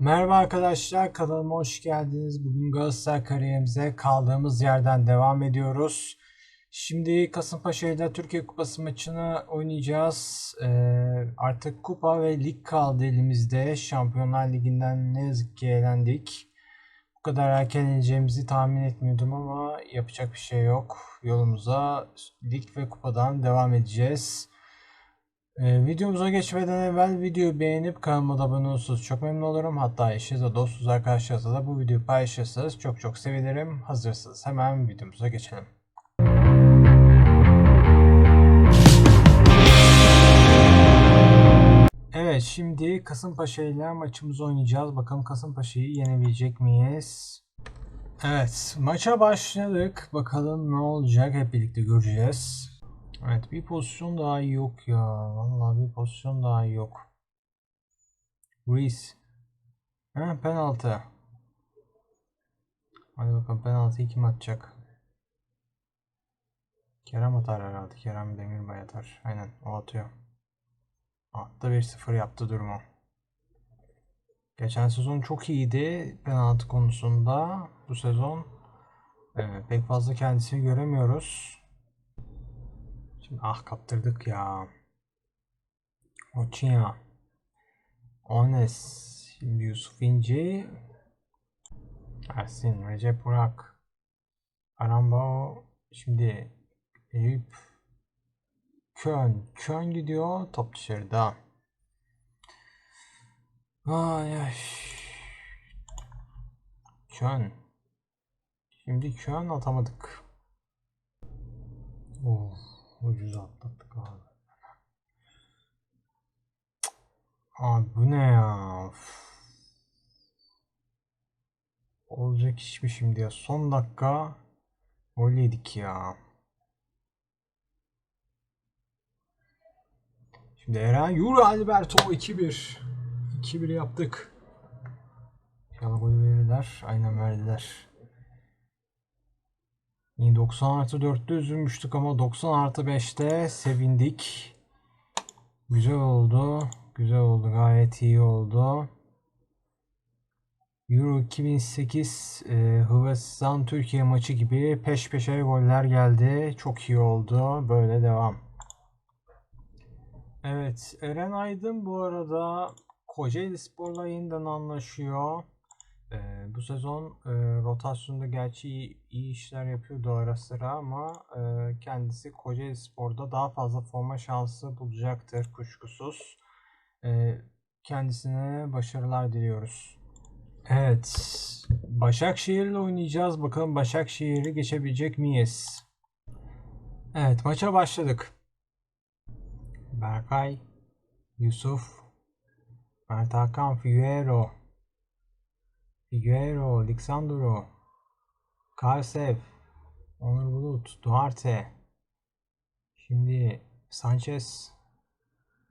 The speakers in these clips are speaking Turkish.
Merhaba arkadaşlar, kanalıma hoş geldiniz. Bugün Galatasaray kariyerimize kaldığımız yerden devam ediyoruz. Şimdi Kasımpaşa ile Türkiye Kupası maçını oynayacağız. Ee, artık kupa ve lig kaldı elimizde. Şampiyonlar Ligi'nden ne yazık ki elendik. Bu kadar erken ineceğimizi tahmin etmiyordum ama yapacak bir şey yok. Yolumuza lig ve kupadan devam edeceğiz. Ee, videomuza geçmeden evvel videoyu beğenip kanalıma da abone olursanız çok memnun olurum. Hatta eşinizle, dostunuz, arkadaşlarınızla da bu videoyu paylaşırsanız çok çok sevinirim. Hazırsanız hemen videomuza geçelim. Evet şimdi Kasımpaşa ile maçımızı oynayacağız. Bakalım Kasımpaşa'yı yenebilecek miyiz? Evet maça başladık. Bakalım ne olacak hep birlikte göreceğiz. Evet bir pozisyon daha yok ya. Vallahi bir pozisyon daha yok. Reis. Ha penaltı. Hadi bakalım penaltıyı kim atacak? Kerem atar herhalde. Kerem Demirbay atar. Aynen o atıyor. Attı 1-0 yaptı durumu. Geçen sezon çok iyiydi penaltı konusunda. Bu sezon e, pek fazla kendisini göremiyoruz. Şimdi ah kaptırdık ya. Oçinya. Ones. Şimdi Yusuf İnci. Ersin. Recep Burak. Arambao. Şimdi Eyüp. Kön. Kön gidiyor. Top dışarıda. Ay ay. Kön. Şimdi Kön atamadık. Of. Ucuz atlattık abi. Abi bu ne ya? Üf. Olacak iş mi şimdi ya? Son dakika gol yedik ya. Şimdi Eren Yuri Alberto 2-1. 2-1 yaptık. İnşallah golü verirler. Aynen verdiler. İyi 90 artı 4'te üzülmüştük ama 90 artı 5'te sevindik. Güzel oldu. Güzel oldu. Gayet iyi oldu. Euro 2008 e, Hırvatistan Türkiye maçı gibi peş peşe goller geldi. Çok iyi oldu. Böyle devam. Evet. Eren Aydın bu arada Kocaeli Spor'la yeniden anlaşıyor. Ee, bu sezon e, rotasyonda gerçi iyi, iyi işler yapıyordu ara sıra ama e, kendisi Kocaeli Spor'da daha fazla forma şansı bulacaktır kuşkusuz. E, kendisine başarılar diliyoruz. Evet, Başakşehir'le oynayacağız. Bakalım Başakşehir'i geçebilecek miyiz? Evet, maça başladık. Berkay, Yusuf, Mert Hakan, Figuero, Figueiro, Alexandro, Karsev, Onur Bulut, Duarte. Şimdi Sanchez,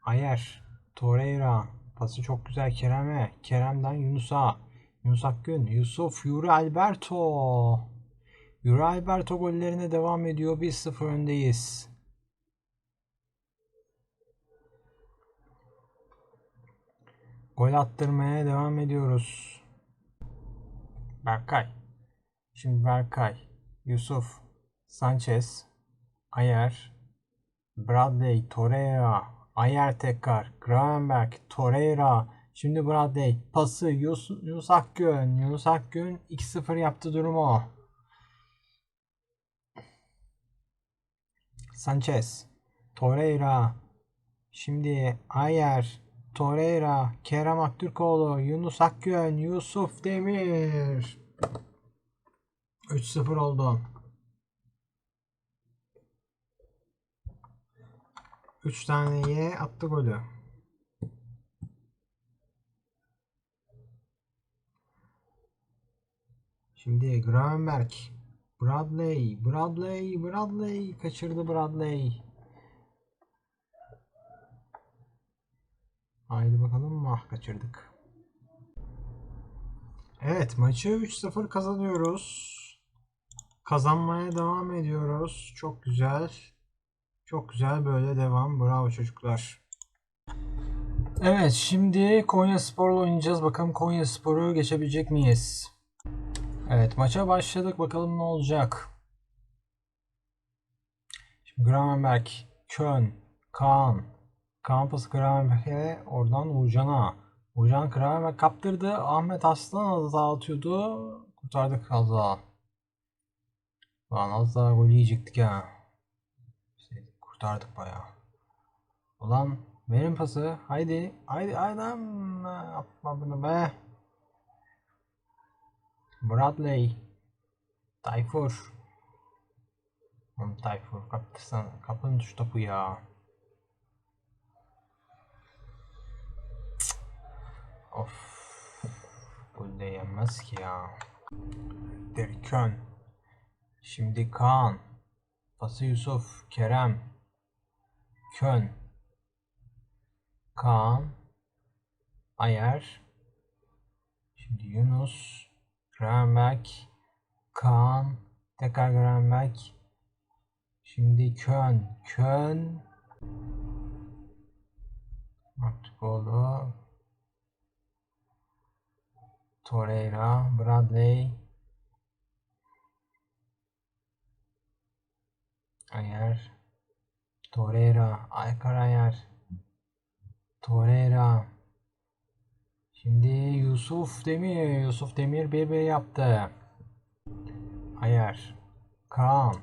Ayer, Torreira. Pası çok güzel Kerem'e. Kerem'den Yunus'a. Yunus Akgün, Yusuf, Yuri Alberto. Yuri Alberto gollerine devam ediyor. 1-0 öndeyiz. Gol attırmaya devam ediyoruz. Berkay. Şimdi Berkay, Yusuf, Sanchez, Ayer, Bradley, Torreira, Ayer tekrar, Gravenberg, Torreira, şimdi Bradley, pası Yus Yunus Akgün, Yunus Akgün 2-0 yaptı durumu. Sanchez, Torreira, şimdi Ayer, Torreira, Kerem Aktürkoğlu, Yunus Akgün, Yusuf Demir. 3-0 oldu. 3 taneye attı golü. Şimdi Gravenberg, Bradley, Bradley, Bradley kaçırdı Bradley. Haydi bakalım ah kaçırdık. Evet maçı 3-0 kazanıyoruz. Kazanmaya devam ediyoruz. Çok güzel. Çok güzel böyle devam. Bravo çocuklar. Evet, şimdi Konya Spor'la oynayacağız. Bakalım Konya Spor'u geçebilecek miyiz? Evet, maça başladık. Bakalım ne olacak. Şimdi Gravenberg, Köln, Kaan. Kaan pası Gravenberg'e oradan Uğurcan'a. Uğurcan Gravenberg kaptırdı. Ahmet Aslan az daha atıyordu. Kurtardık az daha. Lan az daha gol yiyecektik ha. İşte kurtardık bayağı. Ulan verin pası. Haydi. Haydi adam. Yapma bunu be. Bradley. Tayfur. Oğlum Tayfur kaptırsan kapın şu topu ya. Of. Bu da yenmez ki ya. Derkön. Şimdi Kaan. Pası Yusuf. Kerem. Kön. Kaan. Ayer. Şimdi Yunus. Gravenberg. Kaan. Tekrar Gravenberg. Şimdi Kön. Kön. Artık oldu. Torreira. Bradley. Ayer. Torreira. Aykar Ayer. Torreira. Şimdi Yusuf Demir. Yusuf Demir 1-1 yaptı. Ayer. Kaan.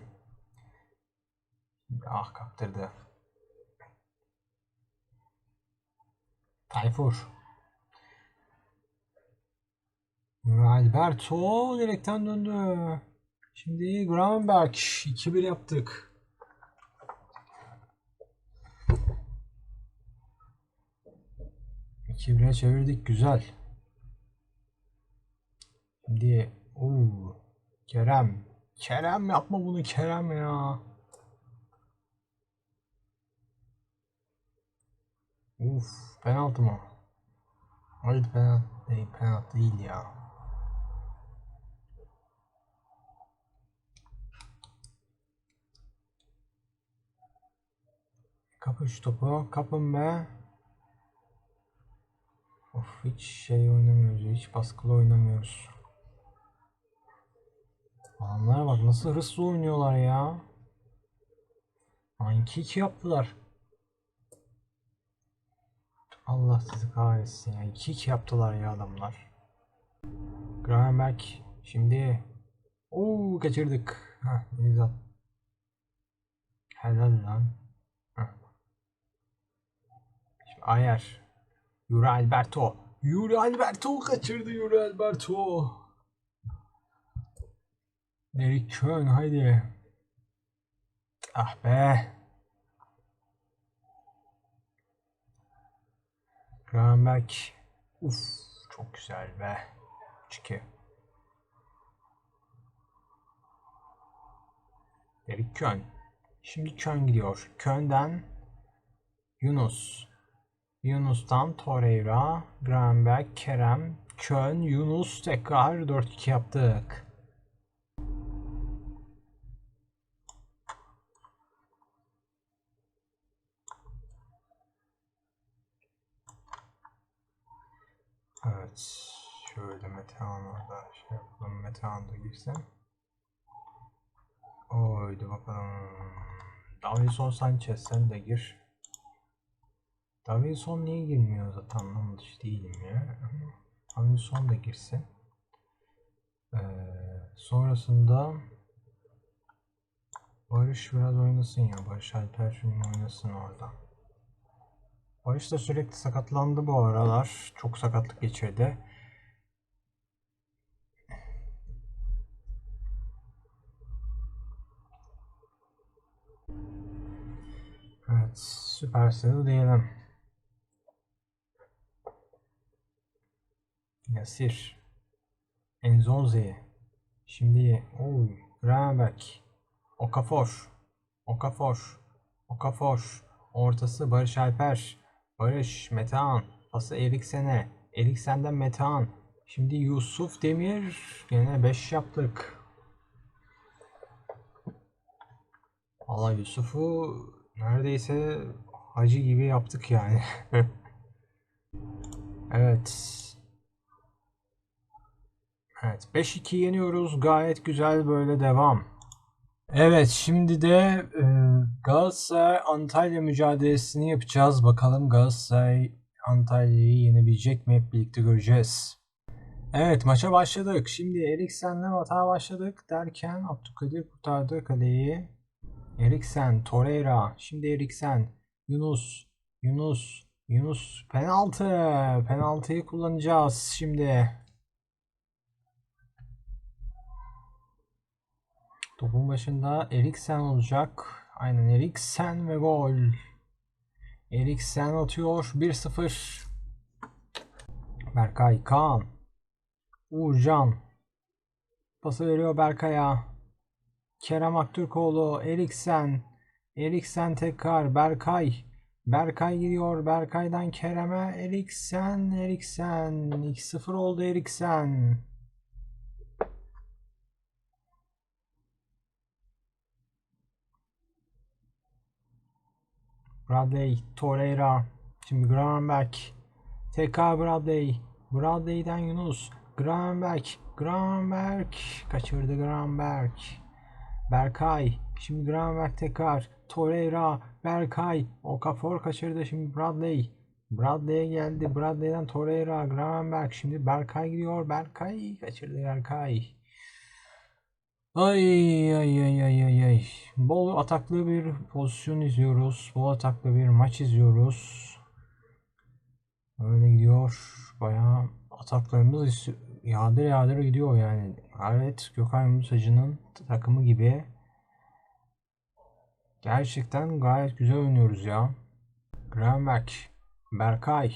Ah kaptırdı. Tayfur. Alberto direkten döndü. Şimdi Gravenberg 2-1 yaptık. Bire çevirdik güzel. Şimdi ooo Kerem. Kerem yapma bunu Kerem ya. Uf penaltı mı? Hayır penaltı değil, penaltı değil ya. Kapın şu topu. Kapın be. Of hiç şey oynamıyoruz. Hiç baskılı oynamıyoruz. Adamlara bak nasıl hırslı oynuyorlar ya. Lan 2-2 yaptılar. Allah sizi kahretsin ya. 2-2 yaptılar ya adamlar. Gravenberg şimdi Oo kaçırdık. Heh, Denizat. Helal lan. Heh. Şimdi Ayer. Yuri Alberto. Yuri Alberto kaçırdı Yuri Alberto. Derek Kön haydi. Ah be. Gravenberg. Uf çok güzel be. 2 Derek Kön. Şimdi Kön gidiyor. Kön'den Yunus. Yunus'tan Torreira, Gravenberg, Kerem, Kön, Yunus tekrar 4-2 yaptık. Evet. Şöyle Metehan'a da şey yapalım. Metehan da girsin. Oydu bakalım. Davinson Sanchez sen de gir. Davinson niye girmiyor zaten anlamış değilim ya. Davinson da girsin. Ee, sonrasında Barış biraz oynasın ya. Barış Alper şimdi oynasın orada. Barış da sürekli sakatlandı bu aralar. Çok sakatlık geçirdi. Evet, süpersiniz diyelim. Yasir. Enzonzi. Şimdi oy, Gravenberg. Okafor. Okafor. Okafor. Ortası Barış Alper. Barış, Metehan. Pası Eriksen'e. Eriksen'den Metehan. Şimdi Yusuf Demir. Yine 5 yaptık. Valla Yusuf'u neredeyse hacı gibi yaptık yani. Evet. Evet 5-2 yeniyoruz. Gayet güzel böyle devam. Evet şimdi de e, Galatasaray Antalya mücadelesini yapacağız. Bakalım Galatasaray Antalya'yı yenebilecek mi hep birlikte göreceğiz. Evet maça başladık. Şimdi Eriksen'le hata başladık derken Abdülkadir kurtardı kaleyi. Eriksen, Torreira, şimdi Eriksen, Yunus, Yunus, Yunus penaltı. Penaltıyı kullanacağız şimdi. Topun başında Eriksen olacak. Aynen Eriksen ve gol. Eriksen atıyor 1-0. Berkay Kaan. Uğurcan. Pası veriyor Berkay'a. Kerem Aktürkoğlu. Eriksen. Eriksen tekrar. Berkay. Berkay gidiyor. Berkay'dan Kerem'e. Eriksen. Eriksen. 2-0 oldu Eriksen. Bradley, Torreira, şimdi Gravenberg, tekrar Bradley, Bradley'den Yunus, Gravenberg, Gravenberg, kaçırdı Gravenberg, Berkay, şimdi Gravenberg tekrar, Torreira, Berkay, Okafor kaçırdı şimdi Bradley, Bradley'e geldi, Bradley'den Torreira, Gravenberg, şimdi Berkay gidiyor, Berkay kaçırdı Berkay. Ay ay ay ay ay ay. Bol ataklı bir pozisyon izliyoruz. Bol ataklı bir maç izliyoruz. Öyle gidiyor. Bayağı ataklarımız yağdır yağdır gidiyor yani. Evet Gökhan Musacı'nın takımı gibi. Gerçekten gayet güzel oynuyoruz ya. Gravenberg, Berkay.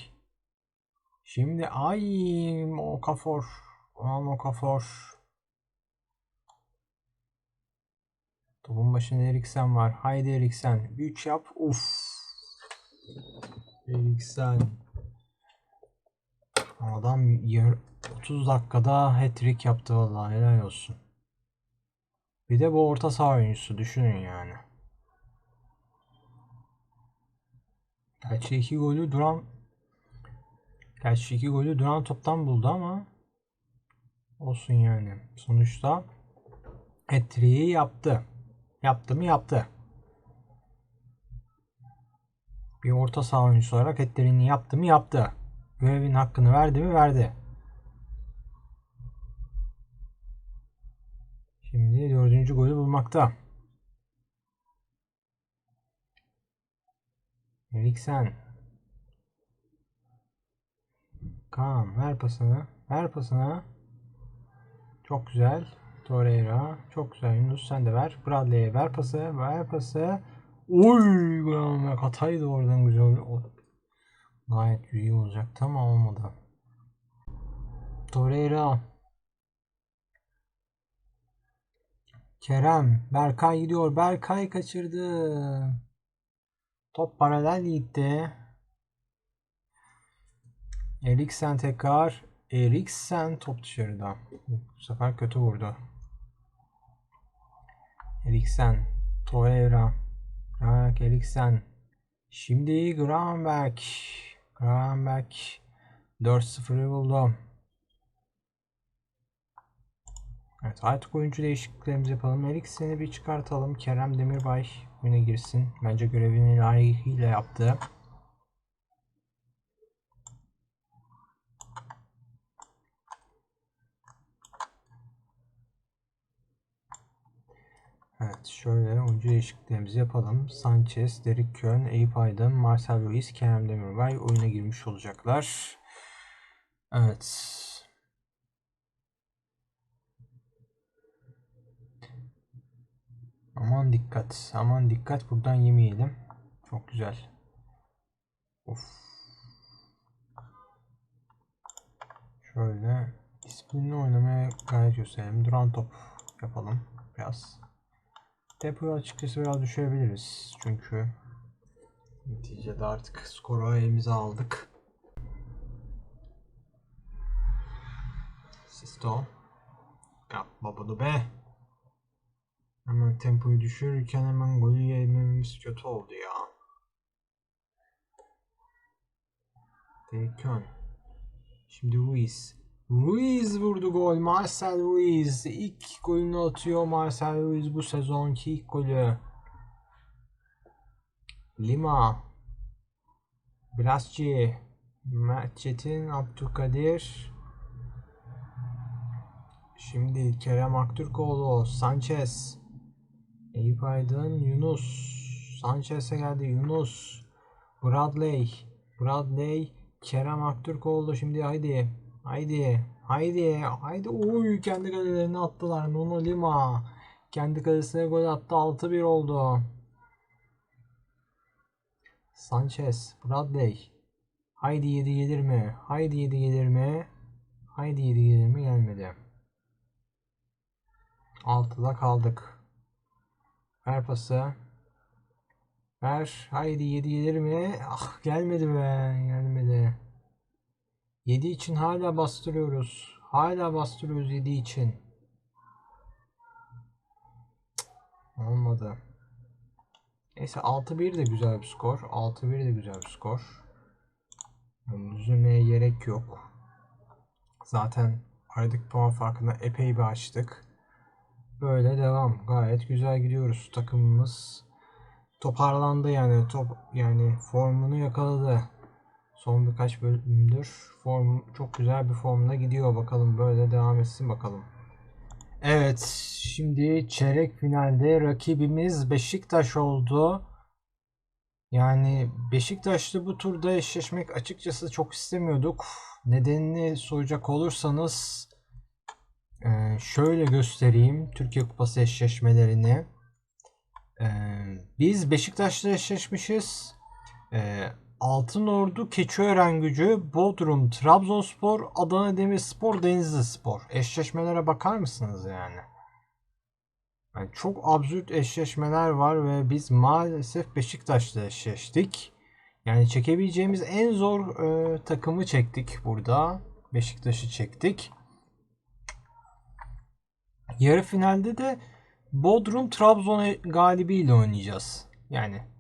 Şimdi ay Okafor. Ulan Okafor. Topun başında Eriksen var. Haydi Eriksen. 3 yap. Uf. Eriksen. Adam 30 dakikada hat-trick yaptı vallahi helal olsun. Bir de bu orta saha oyuncusu düşünün yani. Gerçi iki golü duran Gerçi iki golü duran toptan buldu ama olsun yani. Sonuçta hat-trick'i yaptı. Yaptı mı yaptı. Bir orta saha oyuncusu olarak etlerini yaptı mı yaptı. Görevin hakkını verdi mi verdi. Şimdi dördüncü golü bulmakta. Eriksen. Kaan ver pasını. Ver pasını. Çok güzel. Torreira. Çok güzel Yunus sen de ver. Bradley'e ver pası. Ver pası. Oy! Gravenberg hataydı oradan güzel. Gayet iyi olacaktı ama olmadı. Torreira. Kerem. Berkay gidiyor. Berkay kaçırdı. Top paralel gitti. Eriksen tekrar. Eriksen top dışarıda. Bu sefer kötü vurdu. Eriksen, Torreira, Frank Eriksen. Şimdi Gravenberg. Gravenberg 4-0'ı buldu. Evet artık oyuncu değişikliklerimizi yapalım. Eriksen'i bir çıkartalım. Kerem Demirbay oyuna girsin. Bence görevini layıkıyla yaptı. Evet şöyle oyuncu değişikliklerimizi yapalım. Sanchez, Derek Kön, Eyüp Aydın, Marcel Ruiz, Kerem Demirbay oyuna girmiş olacaklar. Evet. Aman dikkat. Aman dikkat. Buradan yemeyelim. Çok güzel. Of. Şöyle disiplinli oynamaya gayret gösterelim. Duran top yapalım biraz. Tempoyu açıkçası biraz düşürebiliriz. Çünkü neticede artık skoru elimize aldık. Sisto. Yapma bunu be. Hemen tempoyu düşürürken hemen golü yememiz kötü oldu ya. Dekön. Şimdi Ruiz. Ruiz vurdu gol. Marcel Ruiz. İlk golünü atıyor Marcel Ruiz bu sezonki ilk golü. Lima. Bilasci. Mert Çetin. Abdülkadir. Şimdi Kerem Aktürkoğlu. Sanchez. Eyüp Aydın. Yunus. Sanchez'e geldi. Yunus. Bradley. Bradley. Kerem Aktürkoğlu. Şimdi haydi. Haydi. Haydi. Haydi. Oy kendi kalelerine attılar. Nuno Lima. Kendi kalesine gol attı. 6-1 oldu. Sanchez. Bradley. Haydi 7 gelir mi? Haydi 7 gelir mi? Haydi 7 gelir mi? Gelmedi. 6'da kaldık. Ver pası. Ver. Haydi 7 gelir mi? Ah gelmedi be. Gelmedi. 7 için hala bastırıyoruz. Hala bastırıyoruz 7 için. Cık, Olmadı. Neyse 6-1 de güzel bir skor. 6-1 de güzel bir skor. Yani Üzülmeye gerek yok. Zaten aradaki puan farkını epey bir açtık. Böyle devam. Gayet güzel gidiyoruz. Takımımız toparlandı yani top yani formunu yakaladı. Son birkaç bölümdür form çok güzel bir formda gidiyor. Bakalım böyle devam etsin bakalım. Evet, şimdi çeyrek finalde rakibimiz Beşiktaş oldu. Yani Beşiktaş'la bu turda eşleşmek açıkçası çok istemiyorduk. Nedenini soracak olursanız e, şöyle göstereyim Türkiye Kupası eşleşmelerini. E, Biz Beşiktaş'la eşleşmişiz. Altınordu, Keçiören Gücü, Bodrum, Trabzonspor, Adana Demirspor, Denizlispor. Eşleşmelere bakar mısınız yani? Yani çok absürt eşleşmeler var ve biz maalesef Beşiktaş'la eşleştik. Yani çekebileceğimiz en zor e, takımı çektik burada. Beşiktaş'ı çektik. Yarı finalde de Bodrum Trabzon galibiyle oynayacağız. Yani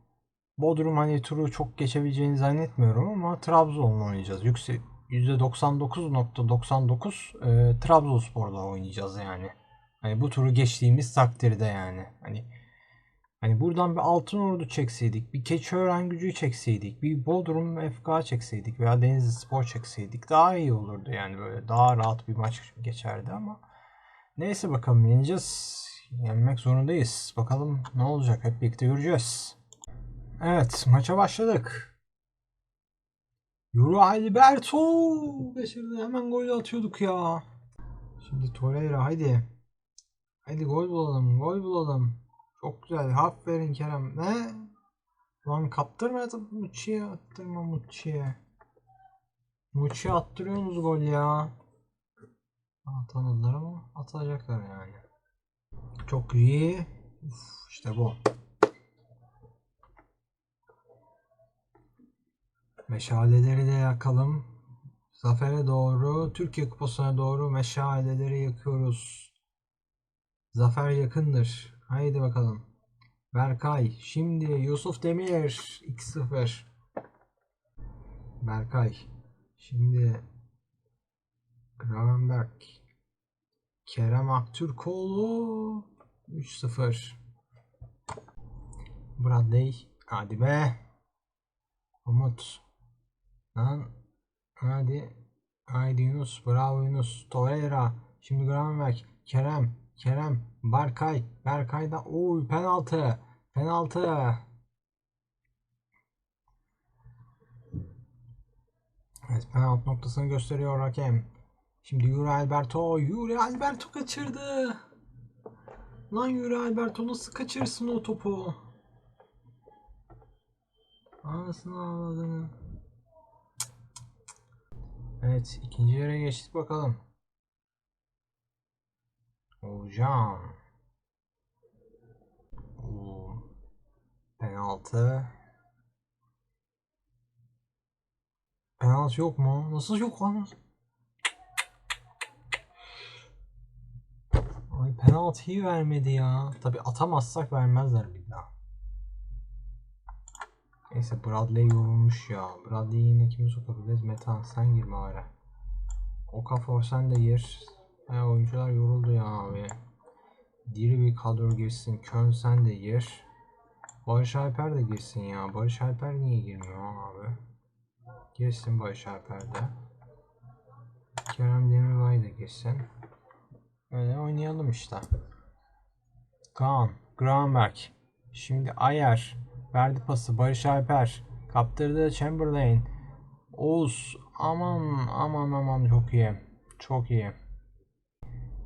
Bodrum hani turu çok geçebileceğini zannetmiyorum ama Trabzon'la oynayacağız. Yüksek %99.99 e, Trabzonspor'la oynayacağız yani. Hani bu turu geçtiğimiz takdirde yani. Hani hani buradan bir Altınordu çekseydik, bir Keçiören Gücü'yü çekseydik, bir Bodrum FK çekseydik veya Denizli Spor çekseydik daha iyi olurdu yani böyle daha rahat bir maç geçerdi ama neyse bakalım yeneceğiz. Yenmek zorundayız. Bakalım ne olacak hep birlikte göreceğiz. Evet maça başladık. Yuri Alberto kaçırdı. Hemen gol atıyorduk ya. Şimdi Torreira haydi. Haydi gol bulalım. Gol bulalım. Çok güzel. Aferin Kerem. Ne? Lan kaptırma Muçi'ye. Attırma Muçi'ye. Muçi'ye attırıyorsunuz gol ya. Atamadılar ama atacaklar yani. Çok iyi. Uf, işte bu. Meşaleleri de yakalım. Zafere doğru, Türkiye Kupası'na doğru meşaleleri yakıyoruz. Zafer yakındır. Haydi bakalım. Berkay. Şimdi Yusuf Demir. 2-0. Berkay. Şimdi Gravenberg. Kerem Aktürkoğlu. 3-0. Bradley. Hadi be. Umut. Lan. Hadi. Haydi Yunus. Bravo Yunus. Torreira. Şimdi Gravenberg. Kerem. Kerem. Berkay. Berkay'da. Oy penaltı. Penaltı. Evet penaltı noktasını gösteriyor hakem. Şimdi Yuri Alberto. Yuri Alberto kaçırdı. Lan Yuri Alberto nasıl kaçırsın o topu? Anasını ağladığını. Evet ikinci yere geçtik bakalım. Oo. Penaltı. Penaltı yok mu? Nasıl yok lan? Ay penaltıyı vermedi ya. Tabi atamazsak vermezler bir daha. Neyse Bradley yorulmuş ya. Bradley'i yine kimi sokabiliriz? Metan sen gir bari. Okafor sen de gir. Ha, oyuncular yoruldu ya abi. Diri bir kadro girsin. Kön sen de gir. Barış Alper de girsin ya. Barış Alper niye girmiyor abi? Girsin Barış Alper de. Kerem Demirbay da girsin. Öyle oynayalım işte. Kaan, Gravenberg. Şimdi Ayer. Verdi pası Barış Alper. Kaptırdı Chamberlain. Oğuz. Aman aman aman çok iyi. Çok iyi.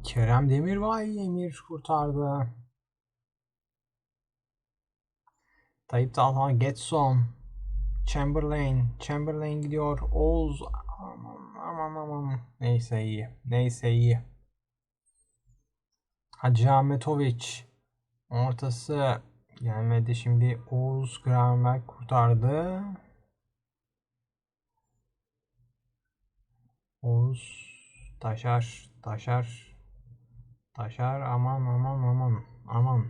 Kerem Demirbay Emir kurtardı. Tayyip Talha Getson. Chamberlain. Chamberlain gidiyor. Oğuz. Aman aman aman. Neyse iyi. Neyse iyi. Hacı Ahmetoviç. Ortası gelmedi. Şimdi Oğuz Gravenberg kurtardı. Oğuz Taşar Taşar Taşar aman aman aman aman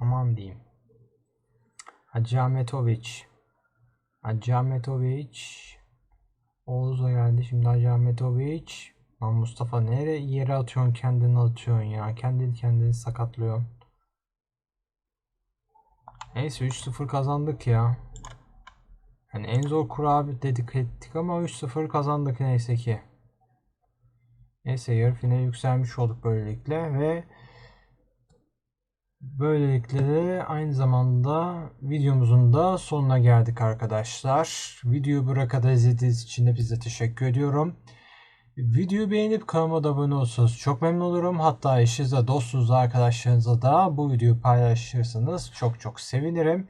aman diyeyim. Hacı Ahmetoviç Hacı Ahmetoviç Oğuz'a geldi şimdi Hacı Ahmetoviç Lan Mustafa nereye yere atıyorsun kendini atıyorsun ya kendini kendini sakatlıyorsun. Neyse 3-0 kazandık ya. Yani en zor kurabi dedik ettik ama 3-0 kazandık neyse ki. Neyse yarı finale yükselmiş olduk böylelikle ve böylelikle de aynı zamanda videomuzun da sonuna geldik arkadaşlar. Videoyu buraya kadar izlediğiniz için hepinize teşekkür ediyorum. Videoyu beğenip kanalıma da abone olursanız çok memnun olurum. Hatta eşinize, dostunuza, arkadaşlarınıza da bu videoyu paylaşırsanız çok çok sevinirim.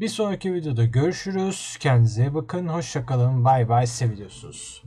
Bir sonraki videoda görüşürüz. Kendinize bakın. Hoşçakalın. Bay bay. Seviyorsunuz.